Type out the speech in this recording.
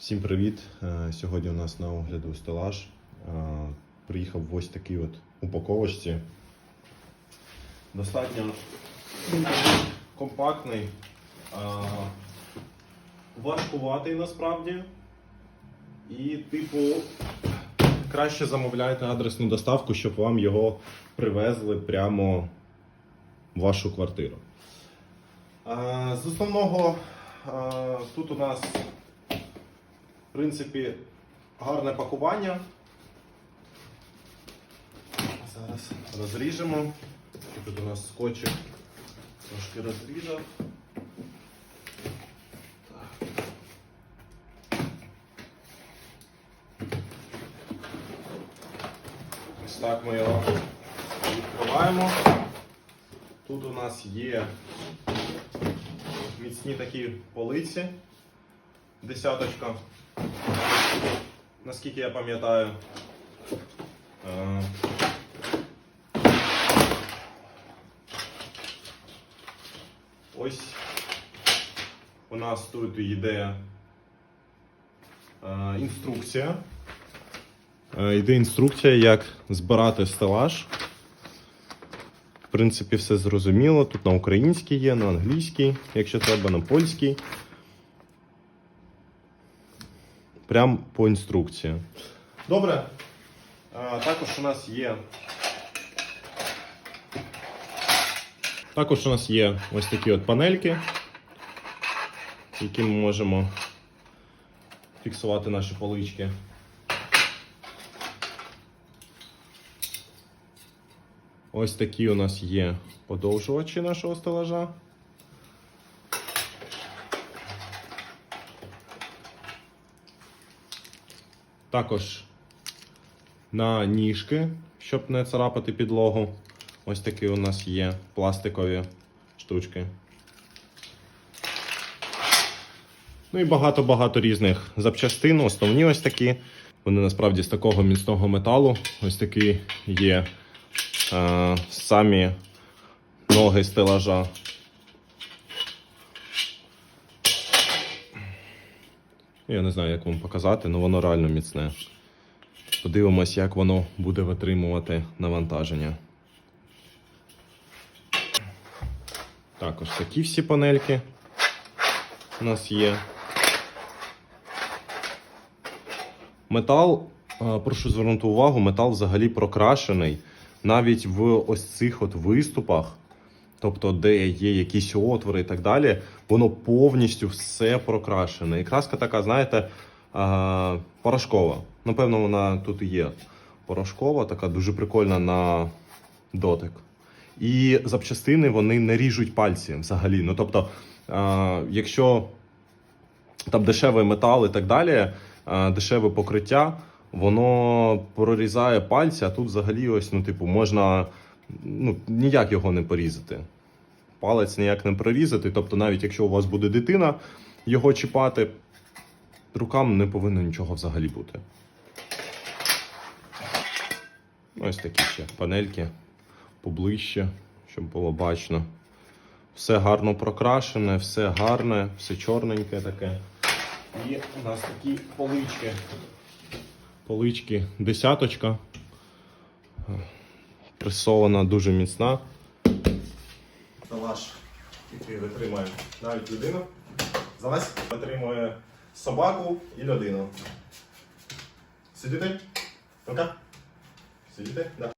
Всім привіт! Е, Сьогодні у нас на огляду стелаж. Е, Приїхав в ось такий от упаковочці. Достатньо компактний, е, важкуватий насправді. І, типу, краще замовляйте адресну доставку, щоб вам його привезли прямо в вашу квартиру. З основного тут у нас принципі, гарне пакування. Зараз розріжемо. Тут у нас скотчик трошки розрізав. Ось так ми його відкриваємо. Тут у нас є міцні такі полиці десяточка. Наскільки я пам'ятаю. Е, Ось у нас тут йде е, інструкція. Е, Йде інструкція, як збирати стелаж. В принципі, все зрозуміло. Тут на українській є, на англійській, якщо треба, на польській. Прям по інструкції. Добре. А, також у нас є. Також у нас є ось такі от панельки, які ми можемо фіксувати наші полички. Ось такі у нас є подовжувачі нашого стелажа. Також на ніжки, щоб не царапати підлогу. Ось такі у нас є пластикові штучки. Ну і багато-багато різних запчастин. Основні ось такі. Вони насправді з такого міцного металу. Ось такі є е, самі ноги стелажа. Я не знаю, як вам показати, але воно реально міцне. Подивимось, як воно буде витримувати навантаження. Також такі всі панельки у нас є. Метал, прошу звернути увагу, метал взагалі прокрашений. Навіть в ось цих от виступах, тобто де є якісь отвори і так далі, воно повністю все прокрашене. І краска така, знаєте, порошкова. Напевно, вона тут і є порошкова, така дуже прикольна на дотик. І запчастини вони не ріжуть пальці взагалі. Ну тобто, якщо там дешевий метал і так далі, дешеве покриття, воно прорізає пальці, а тут взагалі ось, ну, типу, можна ну, ніяк його не порізати. Палець ніяк не прорізати. Тобто, навіть якщо у вас буде дитина його чіпати, рукам не повинно нічого взагалі бути. Ось такі ще панельки поближче, щоб було бачно. Все гарно прокрашене, все гарне, все чорненьке таке. І у нас такі полички. Полички десяточка. Пресована дуже міцна. Стелаж, який витримує навіть людину. Залазь, витримує собаку і людину. Сидіти? Рука? Сидіти? Да.